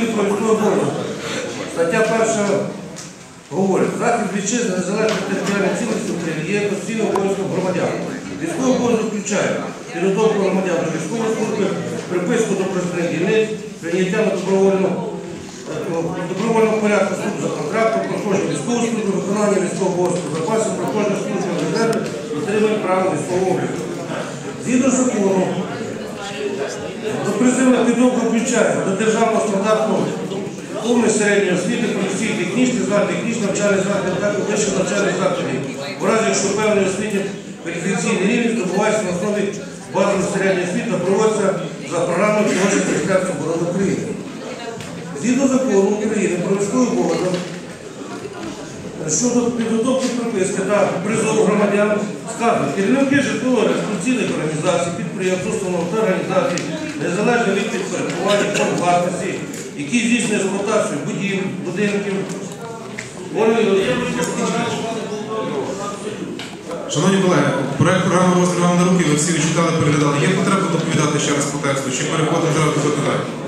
України про військовий. Стаття перша говорить, захист вітчизни незалежної територіальної цілості України є конституційним обов'язком громадян. Військовий обов'язок включає підготовку громадян до військової служби, приписку до призовних дільниць, прийняття на в добровольному порядку службу за контрактом, проходження військової служби, виконання військового обов'язку запасів, проходження служби в резерві, дотримання права військового обліку. Згідно з законом, до призивна підготовка включає до державного стандарту повної середньої освіти, професійні технічні заклади, технічні навчальні заклади, а також вищих навчальних закладів. У разі, якщо певний освітній кваліфікаційний рівень здобувається на основі базової середньої освіти, проводиться за програмою Міністерства оборони України. Згідно закону України про військовий обов'язок щодо підготовки приписки та призову громадян сказано, керівники житлово-реєстраційних організацій, підприємств, установ та організацій, незалежно від підпорядкування форм власності, які здійснюють експлуатацію будівель, будинків, органів Шановні колеги, проект програми розгляду на руки, ви всі відчитали, переглядали. Є потреба доповідати ще раз по тексту, чи переходимо зараз до запитань?